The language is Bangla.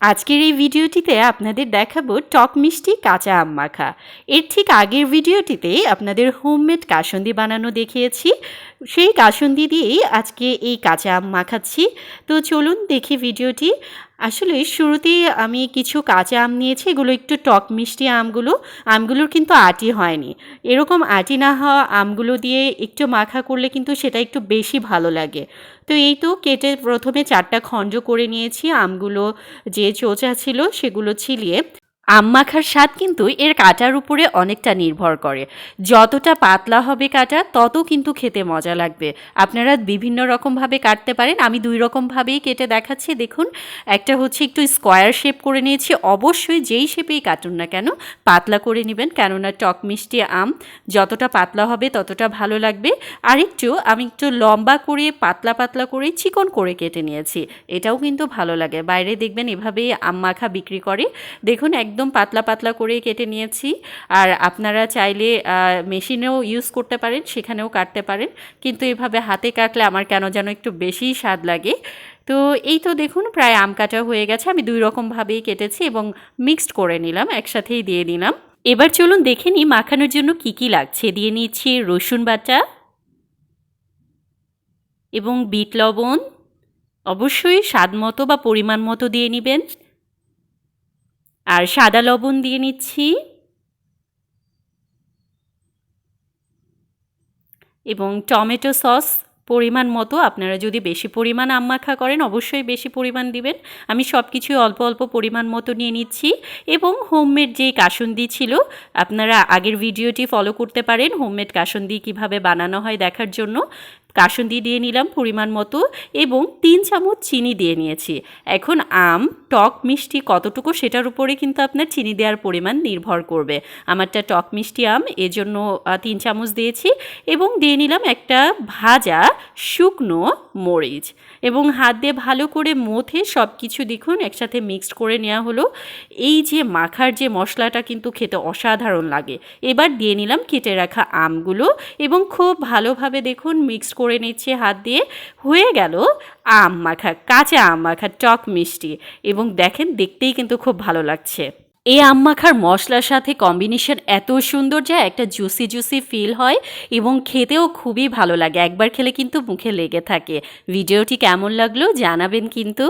আজকের এই ভিডিওটিতে আপনাদের দেখাবো টক মিষ্টি কাঁচা আম মাখা। এর ঠিক আগের ভিডিওটিতে আপনাদের হোমমেড কাসন্দি বানানো দেখিয়েছি। সেই কাসন্দি দিয়েই আজকে এই কাঁচা আম মাখাচ্ছি। তো চলুন দেখি ভিডিওটি। আসলে শুরুতেই আমি কিছু কাঁচা আম নিয়েছি, এগুলো একটু টক মিষ্টি আমগুলো। আমগুলোর কিন্তু আটি হয়নি। এরকম আটি না হওয়া আমগুলো দিয়ে একটু মাখা করলে কিন্তু সেটা একটু বেশি ভালো লাগে। তো এই তো কেটে প্রথমে চারটা খণ্ড করে নিয়েছি আমগুলো, যে চোচা ছিল সেগুলো ছিলিয়ে। আম মাখার স্বাদ কিন্তু এর কাটার উপরে অনেকটা নির্ভর করে। যতটা পাতলা হবে কাটা তত কিন্তু খেতে মজা লাগবে। আপনারা বিভিন্ন রকমভাবে কাটতে পারেন। আমি দুই রকমভাবেই কেটে দেখাচ্ছি। দেখুন, একটা হচ্ছে একটু স্কোয়ার শেপ করে নিয়েছি। অবশ্যই যেই শেপেই কাটুন না কেন, পাতলা করে নেবেন। কেননা টক মিষ্টি আম, যতটা পাতলা হবে ততটা ভালো লাগবে। আরেকটু, আমি একটু লম্বা করে, পাতলা পাতলা করে চিকন করে কেটে নিয়েছি। এটাও কিন্তু ভালো লাগে। বাইরে দেখবেন এভাবেই আম মাখা বিক্রি করে। দেখুন একদম পাতলা পাতলা করে কেটে নিয়েছি। আর আপনারা চাইলে মেশিনেও ইউজ করতে পারেন, সেখানেও কাটতে পারেন। কিন্তু এভাবে হাতে কাটলে আমার কেন যেন একটু বেশিই স্বাদ লাগে। তো এই তো দেখুন, প্রায় আম কাটা হয়ে গেছে। আমি দুই রকমভাবেই কেটেছি এবং মিক্সড করে নিলাম, একসাথেই দিয়ে দিলাম। এবার চলুন দেখে নিই মাখানোর জন্য কি কি লাগছে। দিয়ে নিচ্ছি রসুন বাটা এবং বিট লবণ। অবশ্যই স্বাদ মতো বা পরিমাণ মতো দিয়ে নেবেন। আর সাদা লবণ দিয়ে নিচ্ছি। এবং টমেটো সস পরিমাণ মতো আপনারা যদি বেশি পরিমাণ আম মাখা করেন, অবশ্যই বেশি পরিমাণ দিবেন। আমি সব কিছুই অল্প অল্প পরিমাণ মতো নিয়ে নিচ্ছি। এবং হোমমেড যে কাসুন্দি ছিল, আপনারা আগের ভিডিওটি ফলো করতে পারেন, হোমমেড কাসুন্দি কীভাবে বানানো হয় দেখার জন্য। কাসুন্দি দিয়ে নিলাম পরিমাণ মতো এবং তিন চামচ চিনি দিয়ে নিয়েছি। এখন আম, টক, মিষ্টি কতটুকু সেটার উপরে কিন্তু আপনার চিনি দেওয়ার পরিমাণ নির্ভর করবে। আমারটা টক, মিষ্টি, আম, এজন্য তিন চামচ দিয়েছি এবং দিয়ে নিলাম একটা ভাজা শুকনো মরিচ এবং হাত দিয়ে ভালো করে মথে সব কিছু দেখুন, একসাথে মিক্সড করে নেওয়া হলো। এই যে মাখার যে মশলাটা কিন্তু খেতে অসাধারণ লাগে। এবার দিয়ে নিলাম কেটে রাখা আমগুলো এবং খুব ভালোভাবে দেখুন মিক্সড করে নিচ্ছে হাত দিয়ে, হয়ে গেল আম মাখা, কাঁচা আম মাখা, টক মিষ্টি। এবং দেখেন দেখতেই কিন্তু খুব ভালো লাগছে। এই আম মাখার মশলার সাথে কম্বিনেশন এত সুন্দর যে একটা জুসি জুসি ফিল হয় এবং খেতেও খুবই ভালো লাগে। একবার খেলে কিন্তু মুখে লেগে থাকে। ভিডিওটি কেমন লাগল জানাবেন কিন্তু।